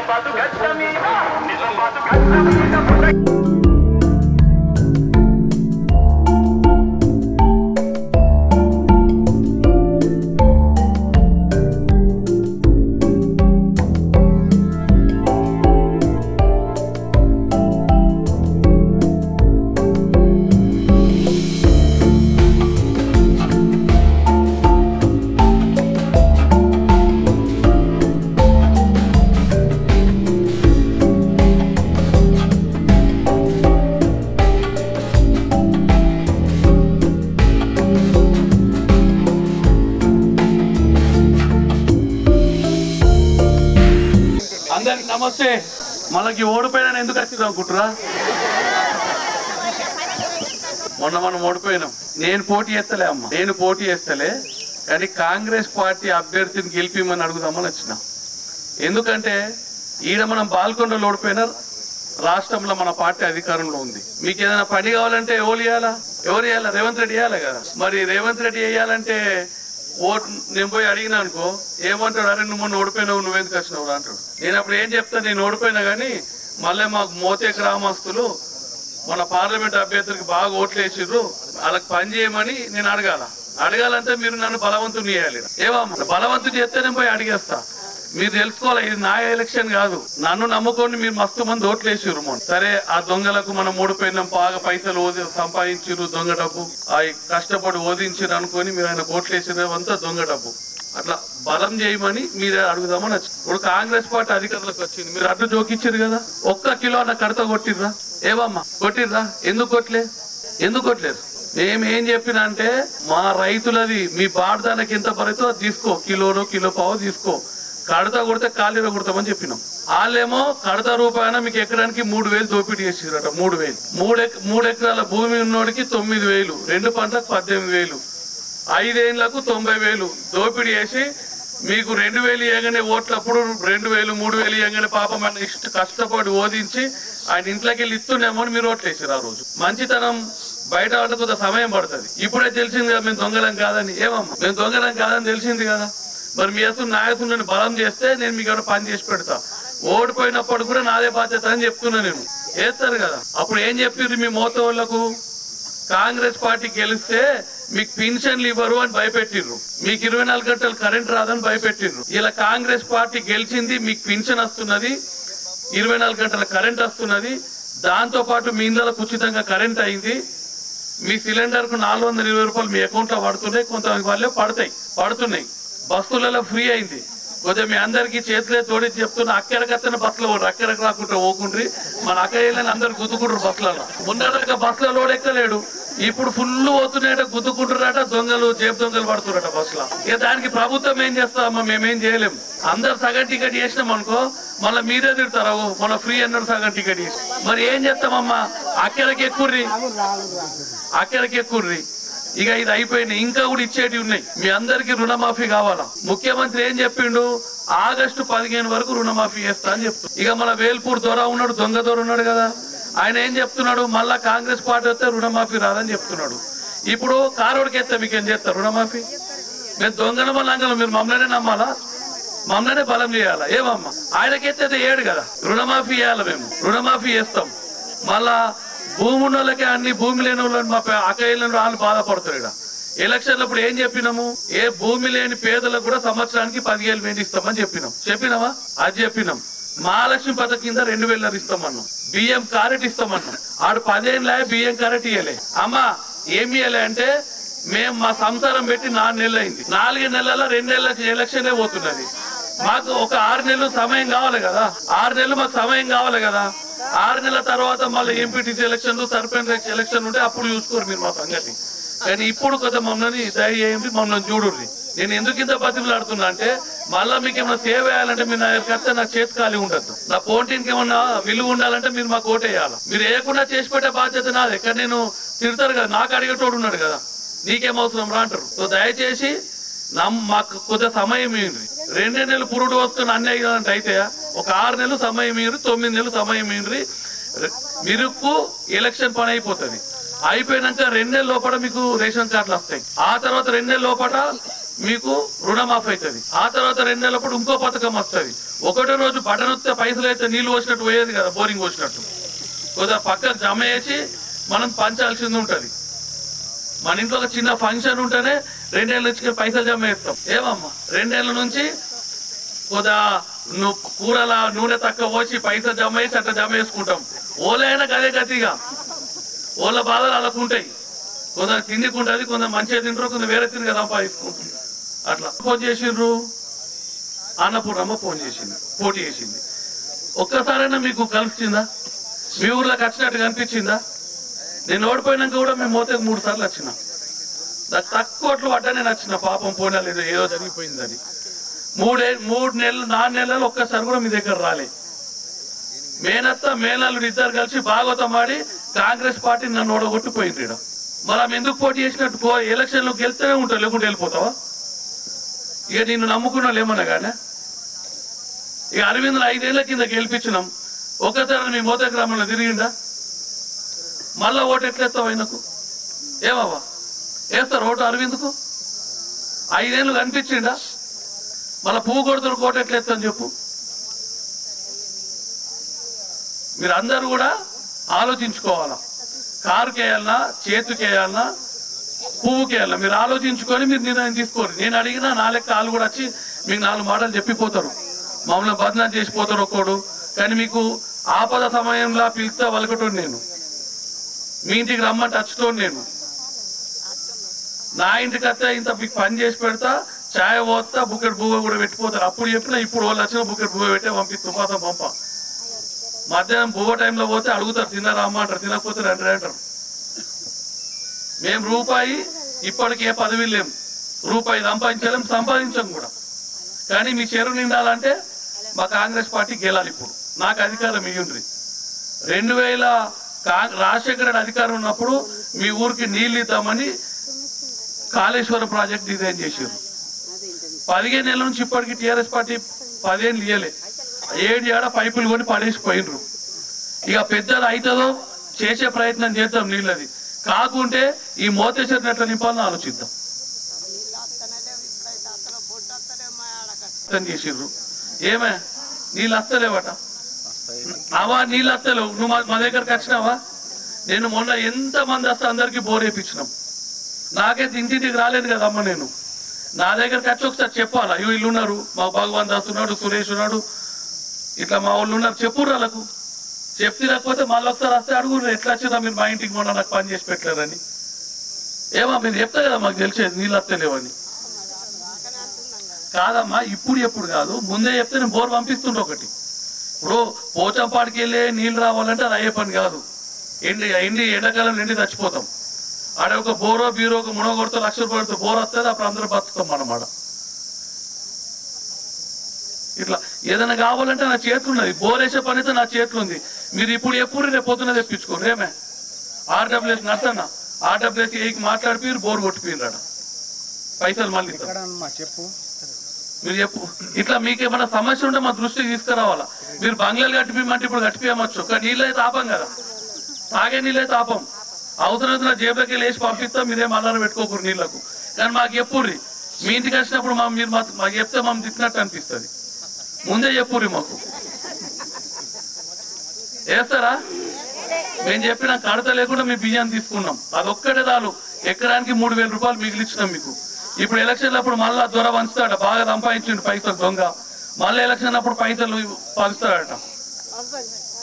నిజామాబాద్ గడ్డ మీద నిజామాబాద్ గడ్డ మీద మీద వస్తే మనకి ఓడిపోయినా ఎందుకు వచ్చింది అనుకుంటురా? మొన్న మనం ఓడిపోయినాం. నేను పోటీ చేస్తలే అమ్మ. నేను పోటీ చేస్తలే. కానీ కాంగ్రెస్ పార్టీ అభ్యర్థిని గెలిపిమని అడుగుదామని వచ్చిన. ఎందుకంటే ఈడ మనం బాల్కొండలో ఓడిపోయినా రాష్ట్రంలో మన పార్టీ అధికారంలో ఉంది. మీకు ఏదైనా పని కావాలంటే ఎవరు ఇవ్వాలా ఎవరు ఇవ్వాలా రేవంత్ రెడ్డి ఇవ్వాలి కదా? మరి రేవంత్ రెడ్డి వేయాలంటే ఓటు నేను పోయి అడిగినా అనుకో ఏమంటాడు? అరే నువ్వు మొన్న ఓడిపోయినావు నువ్వెందుకు వచ్చినావు అంటాడు. నేను అప్పుడు ఏం చెప్తా నేను ఓడిపోయినా కానీ మళ్ళీ మాకు మోతే గ్రామస్తులు మన పార్లమెంట్ అభ్యర్థులకి బాగా ఓట్లు వేసిర్రు వాళ్ళకి పని చేయమని నేను అడగాల. అడగాలంటే మీరు నన్ను బలవంతుని చేయాలి ఏమో బలవంతుని చేస్తే నేను పోయి అడిగేస్తా. మీరు తెలుసుకోవాలి ఇది నా ఎలక్షన్ కాదు. నన్ను నమ్ముకొని మీరు మస్తు మంది ఓట్లు మొన్న. సరే ఆ దొంగలకు మనం ఓడిపోయినాం బాగా పైసలు ఓది సంపాదించిర్రు దొంగ డబ్బు. అవి కష్టపడి ఓదించిర్రు అనుకొని మీరు ఆయన ఓట్లు వేసిర్రు అంతా దొంగ డబ్బు. అట్లా బలం చేయమని మీరే అడుగుదామని వచ్చి ఇప్పుడు కాంగ్రెస్ పార్టీ అధికారులకు వచ్చింది. మీరు అడ్డు జోకిచ్చారు కదా? ఒక్క కిలో అన్న కడత కొట్టిర్రా? ఏవమ్మా కొట్టిర్రా? ఎందుకు కొట్టలే? ఎందుకు కొట్టలేదు? మేము ఏం చెప్పినా అంటే మా రైతులది మీ బాడదానికి ఎంత పడుతుందో అది తీసుకో. కిలోను కిలో పావు తీసుకో. కడత కొడితే కాలీర కొడతామని చెప్పినాం. వాళ్ళేమో కడత రూపాయన మీకు ఎకరానికి మూడు వేలు దోపిడీ చేసిరట మూడు వేలు. మూడు మూడు ఎకరాల భూమి ఉన్నోడికి తొమ్మిది వేలు రెండు పంటలకు పద్దెనిమిది వేలు. ఐదేళ్ళకు తొంభై వేలు దోపిడీ చేసి మీకు రెండు వేలు ఇవ్వగానే ఓట్లప్పుడు రెండు వేలు మూడు వేలు ఇవ్వగానే పాపం ఆయన ఇష్ట కష్టపడి ఓదించి ఆయన ఇంట్లోకి వెళ్ళి ఇస్తుండేమో అని మీరు ఓట్లు వేసారు ఆ రోజు. మంచితనం బయట వాళ్ళకి కొంత సమయం పడుతుంది. ఇప్పుడే తెలిసింది కదా మేము దొంగలం కాదని. ఏమమ్మా? మేము దొంగలం కాదని తెలిసింది కదా. మరి మీ అసలు నాయకులను బలం చేస్తే నేను మీకు ఏమైనా పని చేసి పెడతా. ఓడిపోయినప్పుడు కూడా నాదే బాధ్యత అని చెప్తున్నా నేను. వేస్తారు కదా. అప్పుడు ఏం చెప్పారు మీ మోత వాళ్ళకు కాంగ్రెస్ పార్టీ గెలిస్తే మీకు పెన్షన్లు ఇవ్వరు అని భయపెట్టిర్రు. మీకు ఇరవై నాలుగు గంటలు కరెంట్ రాదని భయపెట్టిర్రు. ఇలా కాంగ్రెస్ పార్టీ గెలిచింది మీకు పెన్షన్ వస్తున్నది ఇరవై నాలుగు గంటల కరెంట్ వస్తున్నది దాంతో పాటు మీ ఇళ్ళకు ఉచితంగా కరెంట్ అయింది. మీ సిలిండర్కు నాలుగు వందల ఇరవై రూపాయలు మీ అకౌంట్లో పడుతున్నాయి కొంత వాళ్ళే పడతాయి పడుతున్నాయి. బస్సులలో ఫ్రీ అయింది. కొద్దిగా మీ అందరికీ చేతులే తోడి చెప్తున్నా అక్కడికత్తన బస్సులో పోరు అక్కడికి రాకుండా పోకుండ్రి. మన అక్కయ్యలని అందరు గుద్దుకుంటారు బస్సులలో. ముందరక బస్సులో లోడ్ ఎక్కలేడు. ఇప్పుడు ఫుల్ పోతున్నాయట గుద్దుకుంటున్నారట దొంగలు జేబు దొంగలు పడుతున్నారట బస్సులో. ఇక దానికి ప్రభుత్వం ఏం చేస్తామమ్మా మేమేం చేయలేం. అందరు సగం టికెట్ చేసినాం అనుకో మళ్ళీ మీరే తిడతారు మన ఫ్రీ అన్నారు సగం టికెట్ చేసి. మరి ఏం చేస్తామమ్మా? అక్కడికి ఎక్కుర్రి. అక్కడికి ఎక్కుర్రి. ఇక ఇది అయిపోయినాయి ఇంకా కూడా ఇచ్చేటివి ఉన్నాయి. మీ అందరికి రుణమాఫీ కావాలా? ముఖ్యమంత్రి ఏం చెప్పిండు? ఆగస్టు పదిహేను వరకు రుణమాఫీ చేస్తా అని చెప్తు. ఇక మన వేల్పూర్ దొర ఉన్నాడు దొంగ దొర ఉన్నాడు కదా. ఆయన ఏం చెప్తున్నాడు? మళ్ళా కాంగ్రెస్ పార్టీ వస్తే రుణమాఫీ రాదని చెప్తున్నాడు. ఇప్పుడు కారోడికి ఎత్తే మీకు ఏం చేస్తారు? రుణమాఫీ? మేము దొంగన వల్ల మీరు మమ్మల్నే నమ్మాలా? మమ్మల్నే బలం చేయాలా? ఏమమ్మా? ఆయనకైతే ఏడు కదా. రుణమాఫీ చేయాలి మేము? రుణమాఫీ చేస్తాం. మళ్ళా భూమి ఉన్న అన్ని భూమి లేని వాళ్ళని మా పే- అక్కయ్యలను వాళ్ళు బాధపడతారు ఇక్కడ. ఎలక్షన్లప్పుడు ఏం చెప్పినాము? ఏ భూమి లేని పేదలకు కూడా సంవత్సరానికి పదివేలు వేలు ఇస్తామని చెప్పినాం. చెప్పినామా అది చెప్పినాం. మహాలక్ష్మి పథకం కింద రెండు వేలు ఇస్తామన్నాం. బియ్యం కారెట్ ఇస్తామన్నాం. ఆడు పదేళ్ళ బియ్యం కారెట్ ఇయ్యలే. అమ్మా ఏమి ఇయ్యలే అంటే మేము మా సంసారం పెట్టి నాలుగు నెలలు అయింది. నాలుగు నెలల రెండు నెలల ఎలక్షనే పోతున్నది. మాకు ఒక ఆరు నెలలు సమయం కావాలి కదా? ఆరు నెలలు మాకు సమయం కావాలి కదా? ఆరు నెలల తర్వాత మళ్ళీ ఎంపీటీసీ ఎలక్షన్లు సర్పంచ్ ఎలక్షన్ ఉంటే అప్పుడు చూసుకోరు మీరు మా సంగతి కానీ ఇప్పుడు కొత్త మమ్మల్ని దయచేయండి మమ్మల్ని చూడుర్రి నేను ఎందుకు ఇంత బతిమలాడుతున్నా అంటే మళ్ళీ మీకు ఏమైనా సేవ చేయాలంటే మీరు నా దగ్గరికి నా చేతి ఖాళీ ఉండద్దు. నా పోటీకి ఏమన్నా విలువ ఉండాలంటే మీరు మాకు ఓటేయాలి. మీరు వేయకుండా చేసి పెట్టే బాధ్యత నాది. ఎక్కడ నేను తిడతారు కదా నాకు అడిగేటోడు ఉన్నాడు కదా. నీకేం రా అంటారు. సో దయచేసి నమ్ మాకు కొద్ది సమయం ఏంటి రెండే నెలలు పురుడు వస్తున్న అన్ని అంటే అయితే ఒక ఆరు నెలలు సమయం ఇవ్వరు తొమ్మిది నెలలు సమయం ఇవ్వండి మీరుకు ఎలక్షన్ పని అయిపోతుంది. అయిపోయినాక రెండు నెలల లోపల మీకు రేషన్ కార్డులు వస్తాయి. ఆ తర్వాత రెండు నెలల లోపల మీకు రుణమాఫ్ అవుతుంది ఆ తర్వాత రెండు నెలలప్పుడు ఇంకో పథకం వస్తుంది. ఒకటో రోజు బటన్ వస్తే పైసలు అయితే నీళ్ళు పోసినట్టు పోయేది కదా బోరింగ్ పోసినట్టు. కొద్దిగా పక్కకు జమ చేసి మనం పంచాల్సింది ఉంటుంది. మన ఇంట్లో ఒక చిన్న ఫంక్షన్ ఉంటేనే రెండేళ్ళ నుంచి పైసలు జమ చేస్తాం. ఏమమ్మా? రెండేళ్ళ నుంచి కొద్దిగా నువ్వు కూరల నూనె తక్కువ పోసి పైసలు జమ చేసి అట్లా జమ చేసుకుంటాం. ఓలైనా గదే గతిగా ఓళ్ళ బాధలు అలాకుంటాయి ఉంటాయి. కొందరు తిండికుంటుంది కొందరు మంచిగా తింటారు కొందరు వేరే తిరిగి సంపాదించుకుంటారు అట్లా ఫోన్ చేసిండ్రు? అన్నపూర్ణమ్మ ఫోన్ చేసింది పోటీ చేసింది. ఒక్కసారైనా మీకు కనిపించిందా? మీ ఊర్లోకి వచ్చినట్టు కనిపించిందా? నేను ఓడిపోయినాక కూడా మేము మోతకు మూడు సార్లు వచ్చినా. నాకు తక్కువ ఓట్లు పడ్డా నేను వచ్చిన పాపం పోయినా లేదు ఏదో జరిగిపోయిందని. మూడే మూడు నెలలు నాలుగు నెలలు ఒక్కసారి కూడా మీ దగ్గర రాలే. మేనత్త మేనల్లుడు ఇద్దరు కలిసి భాగవతం ఆడి కాంగ్రెస్ పార్టీ నన్ను ఓడగొట్టిపోయింది ఇక్కడ మరి ఆమె ఎందుకు పోటీ చేసినట్టు పో ఎలక్షన్లో గెలిస్తేనే ఉంటావు లేకుంటే వెళ్ళిపోతావా? ఇక నిన్ను నమ్ముకున్నా లేమన్నా కానీ? ఇక అరవింద్ ఐదేళ్ళ కింద గెలిపించినాం. ఒక్కసారి మీ మోత గ్రామంలో తిరిగిందా మళ్ళా ఓటు ఎట్లేస్తావు ఆయనకు? ఏమవ్వా వేస్తారు ఓటు అరవింద్కు? ఐదేళ్ళు కనిపించిండా మళ్ళీ పువ్వు కొడుతున్న కోట ఎట్లెత్తని చెప్పు. మీరు అందరూ కూడా ఆలోచించుకోవాలా? కారుకి చేతికేయాలన్నా చేతికి మీరు ఆలోచించుకొని మీరు నిర్ణయం తీసుకోరు నేను అడిగినా నా లెక్క వాళ్ళు కూడా వచ్చి మీకు నాలుగు మాటలు చెప్పిపోతారు. మమ్మల్ని బదనాలు చేసిపోతారు ఒక్కోడు. కానీ మీకు ఆపద సమయంలో పిలిస్తే వలకటోడు నేను. మీ ఇంటికి రమ్మంటే వచ్చుతోడు నేను. నా ఇంటికి వస్తే ఇంత మీకు పని చేసి పెడతా ఛాయ్ పోస్తా బుకెట్ బువ్వ కూడా పెట్టిపోతారు. అప్పుడు చెప్పినా ఇప్పుడు వాళ్ళు వచ్చిన బుకెట్ బువ్వ పెట్టే పంపి తుపాసం పంప. మధ్యాహ్నం బువ్వ టైంలో పోతే అడుగుతారు తిన్నారా అమ్మ అంటారు తినకపోతే రండి అంటారు. మేము రూపాయి ఇప్పటికి ఏ పదవి లేము రూపాయి సంపాదించలేం సంపాదించం కూడా. కానీ మీ చెరువు నిండాలంటే మా కాంగ్రెస్ పార్టీ గెలాలి ఇప్పుడు. నాకు అధికారం ఇయ్యుండ్రి. రెండు వేల రాజశేఖర రెడ్డి అధికారం ఉన్నప్పుడు మీ ఊరికి నీళ్ళు ఇద్దామని కాళేశ్వరం ప్రాజెక్ట్ డిజైన్ చేసారు పదిహేను నెలల నుంచి ఇప్పటికి టీఆర్ఎస్ పార్టీ పదిహేను ఇయ్యలే. ఏడు ఏడ పైపులు కొని పడేసిపోయినరు. ఇక పెద్దది అవుతుందో చేసే ప్రయత్నం చేద్దాం నీళ్ళది. కాకుంటే ఈ మోతేశ్వర నెట్ల నింపాలని ఆలోచిద్దాం. చేసిర్రు. ఏమే? నీళ్ళు వస్తలేవట అవా నీళ్ళు వస్తలేవు నువ్వు మా- దగ్గరకు వచ్చినావా? నేను మొన్న ఎంతమంది వస్తే అందరికీ బోర్ వేయించినాం నాకైతే ఇంటింటికి రాలేదు కదమ్మ నేను. నా దగ్గర వచ్చి ఒకసారి చెప్పాలా అయ్యో ఇల్లు ఉన్నారు మా భగవాన్ దాస్ ఉన్నాడు సురేష్ ఉన్నాడు. ఇట్లా మా వాళ్ళు ఉన్నారు చెప్పు వాళ్ళకు. చెప్తే లేకపోతే మళ్ళీ ఒకసారి వస్తే అడుగురు ఎట్లా వచ్చిందా మీరు మా ఇంటికి మొన్న నాకు పని చేసి పెట్టలేరని ఏమో మీరు చెప్తా కదా మాకు తెలిసేది నీళ్ళు వస్తలేవని. కాదమ్మా ఇప్పుడు ఎప్పుడు కాదు. ముందే చెప్తే నేను బోర్ పంపిస్తుండే ఒకటి. ఇప్పుడు పోచంపాడికి వెళ్ళి నీళ్ళు రావాలంటే అది అయ్యే పని కాదు. ఎండి ఎండి ఎండాకాలం ఎండి చచ్చిపోతాం. ఆడ ఒక బోరో బీరో ఒక మునగ కొడితే లక్ష రూపాయలతో బోర్ వస్తుంది అప్పుడు అందరూ బతుకుతాం మనం ఆడ ఇట్లా ఏదైనా కావాలంటే నా చేతులు ఉన్నది బోర్ వేసే పని అయితే నా చేతులు ఉంది. మీరు ఇప్పుడు ఎప్పుడు రేపు పొద్దున తెప్పించుకోరు ఏమే? ఆర్డబ్ల్యూఎస్ నర్సన్న ఆర్డబ్ల్యూఎస్ ఏకి మాట్లాడిపోయారు బోర్ కొట్టిపోయినాడు పైసలు మళ్ళీ చెప్పు. మీరు చెప్పు ఇట్లా మీకేమైనా సమస్య ఉంటే మా దృష్టికి తీసుకురావాలా? మీరు బంగ్లాలు కట్టిపోయమంటే ఇప్పుడు కట్టిపోయమచ్చు కానీ నీళ్ళైతే ఆపం కదా. తాగే నీళ్ళైతే ఆపం. అవసరం నా జేబులకి లేచి పంపిస్తాం మీరేం అల్లారం పెట్టుకోకూరు నీళ్ళకు. కానీ మాకు చెప్పుర్రి. మీ ఇంటికి వచ్చినప్పుడు మా మీరు మాకు మాకు చెప్తే మమ్మల్ని తిట్టినట్టు అనిపిస్తుంది. ముందే చెప్పుర్రి మాకు. వేస్తారా? మేము చెప్పిన కడత లేకుండా మీ బియ్యాన్ని తీసుకున్నాం. అదొక్కటే చాలు. ఎకరానికి మూడు వేల రూపాయలు మిగిలిచ్చినాం మీకు. ఇప్పుడు ఎలక్షన్ అప్పుడు మళ్ళా దొర పంచుతాడ బాగా సంపాదించిండు పైసలు దొంగ. మళ్ళీ ఎలక్షన్ అప్పుడు పైసలు పంచుతాడట.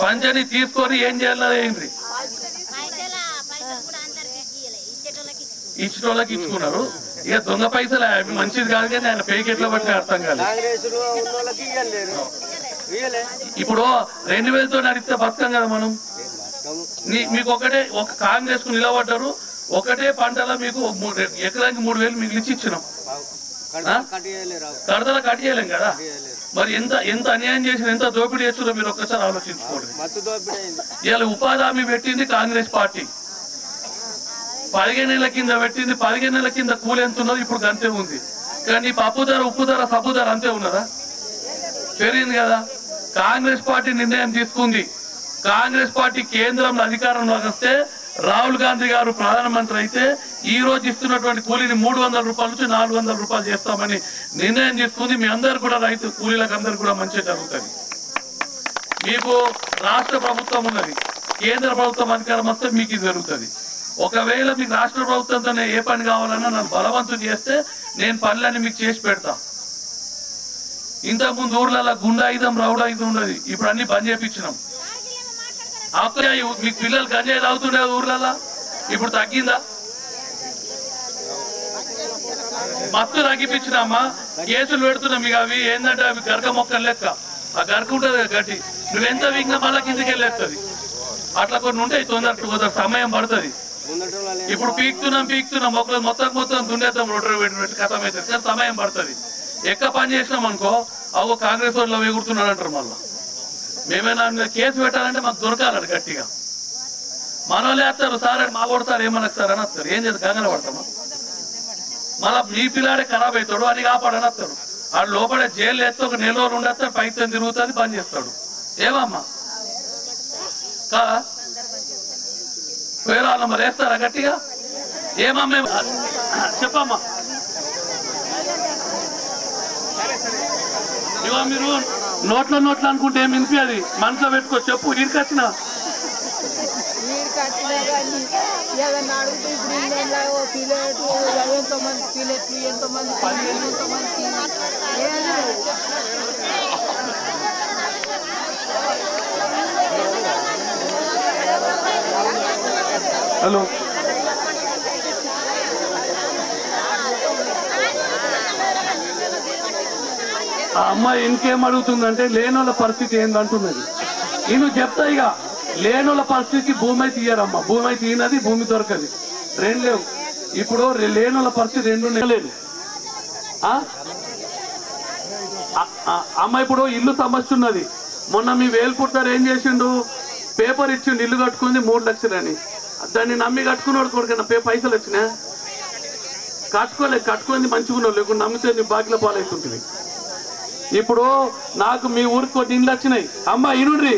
పంచని తీసుకొని ఏం చేయాలి ఏంటి పైసల పైసలు కూడా అందరికి ఇయ్యలే ఇచ్చిన ఇచ్చుకున్నారు. ఇక దొంగ పైసలు మంచిది కాదు కానీ ఆయన పేకెట్లో బట్టి అర్థం కాదు ఇప్పుడు రెండు వేలతో నడిస్తే బతకం కదా మనం? మీకు ఒకటే ఒక కాంగ్రెస్కు నిలబడ్డారు. ఒకటే పంటలో మీకు ఎకరానికి మూడు వేలు మిగిలిచ్చి ఇచ్చినాం. కడతల కట్ చేయలేం కదా? మరి ఎంత ఎంత అన్యాయం చేసిన ఎంత దోపిడీ చేస్తున్నారో మీరు ఒక్కసారి ఆలోచించుకోండి. ఇవాళ ఉపాధి హామీ పెట్టింది కాంగ్రెస్ పార్టీ. పదిహేను నెలల కింద పెట్టింది పదిహేను నెలల కింద కూలి ఎంత ఉన్నది ఇప్పుడు అంతే ఉంది. కానీ పప్పు ధర ఉప్పు ధర సబ్బు ధర అంతే ఉన్నదా? పెరిగింది కదా. కాంగ్రెస్ పార్టీ నిర్ణయం తీసుకుంది. కాంగ్రెస్ పార్టీ కేంద్రంలో అధికారంలోకి వస్తే రాహుల్ గాంధీ గారు ప్రధానమంత్రి అయితే ఈ రోజు ఇస్తున్నటువంటి కూలీని మూడు వందల రూపాయల నుంచి నాలుగు వందల రూపాయలు చేస్తామని నిర్ణయం తీసుకుంది. మీ అందరు కూడా రైతు కూలీలకు అందరు కూడా మంచిగా జరుగుతుంది. మీకు రాష్ట్ర ప్రభుత్వం ఉన్నది. కేంద్ర ప్రభుత్వం అధికారం వస్తే మీకు ఇది జరుగుతుంది. ఒకవేళ మీకు రాష్ట్ర ప్రభుత్వంతో ఏ పని కావాలన్నా నన్ను బలవంతం చేస్తే నేను పనులన్నీ మీకు చేసి పెడతా. ఇంతకుముందు ఊర్లలో గుండాయుధం రౌడాయుధం ఉండేది. ఇప్పుడు అన్ని బంద్ చేపించినాం. అప్పుడే మీకు పిల్లలు గంజాయి తాగుతుండే ఊర్లలో ఇప్పుడు తగ్గిందా? మత్తు తగ్గిపించినామా? కేసులు పెడుతున్నాం మీకు అవి. ఏంటంటే అవి గరక మొక్కలు లెక్క. ఆ గరక ఉంటుంది కదా గట్టి నువ్వెంత వీగినా మళ్ళా కిందికి వెళ్ళేస్తుంది అట్లా కొన్ని ఉంటాయి తొందర సమయం పడుతుంది. ఇప్పుడు పీక్తున్నాం పీక్తున్నాం మొక్కలు మొత్తం మొత్తం దున్నేద్దాం రోడ్డు పెట్టి కథం అవుతుంది కానీ సమయం పడుతుంది. ఎక్క పని చేసినాం అనుకో అవు కాంగ్రెస్ వాళ్ళు ఎగురుతున్నాడు అంటారు మళ్ళా. మేమైనా మీద కేసు పెట్టాలంటే మాకు దొరకాలండి గట్టిగా. మన వాళ్ళు వేస్తారు సార్ అని మా కొడతారు ఏమనకు సార్ అని వస్తారు ఏం చేస్తారు? కంగన పడతామా? మళ్ళా మీ పిల్లాడే ఖరాబ్ అవుతాడు అని కాపాడని వస్తాడు వాడు లోపల జైలు వేస్తే ఒక నెల రోజులు ఉండేస్తాడు పైకి తిరుగుతుంది పని చేస్తాడు. ఏమమ్మా కా మరి వేస్తారా గట్టిగా? ఏమమ్మా చెప్పమ్మా. ఇవో మీరు నోట్లో నోట్లో అనుకుంటే ఏం వినిపించాలి మనసులో పెట్టుకో చెప్పు ఇరికొచ్చిన మీరు కట్టినా కానీ ఏదన్నా అడిగితే ఇప్పుడు ఇండియన్లో ఓ పిల్లలు ఎంతో మంది పిల్లలు ఎంతో మంది పిల్లలు ఎంతో మంది హలో. ఆ అమ్మాయి ఇంకేం అడుగుతుందంటే లేనోళ్ళ పరిస్థితి ఏందంటున్నది నేను చెప్తా ఇక లేనోళ్ళ పరిస్థితికి భూమి అయితే ఇయ్యారమ్మ భూమి అయితే ఈయనది భూమి దొరకది. రెండు లేవు. ఇప్పుడు రె- లేనోళ్ళ పరిస్థితి రెండు లేదు. అమ్మ ఇప్పుడు ఇల్లు సమస్య ఉన్నది. మొన్న మీ వేలుపుడతారు ఏం చేసిండు? పేపర్ ఇచ్చిండు ఇల్లు కట్టుకుంది మూడు లక్షలని. దాన్ని నమ్మి కట్టుకున్నాడు కొడుకన్నా పే పైసలు వచ్చినా? కట్టుకోలేదు కట్టుకుంది మంచిగా ఉన్నావు లేకుండా నమ్మితే నీ బాకిల పాలవుతుంటుంది ఇప్పుడు నాకు మీ ఊరికి కొన్ని ఇండ్లు వచ్చినాయి. అమ్మ ఇనుండ్రి